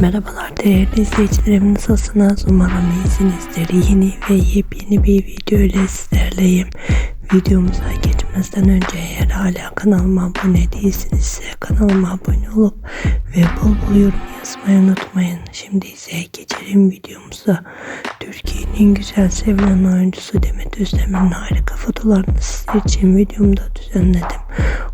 Merhabalar değerli izleyicilerim nasılsınız? Umarım iyisinizdir. Yeni ve yepyeni bir video ile sizlerleyim. Videomuza geçmezden önce eğer hala kanalıma abone değilsinizse kanalıma abone olup ve bol bol yorum yazmayı unutmayın. Şimdi ise geçelim videomuza. Türkiye'nin güzel sevilen oyuncusu Demet Özdemir'in harika fotolarını sizler için videomda düzenledim.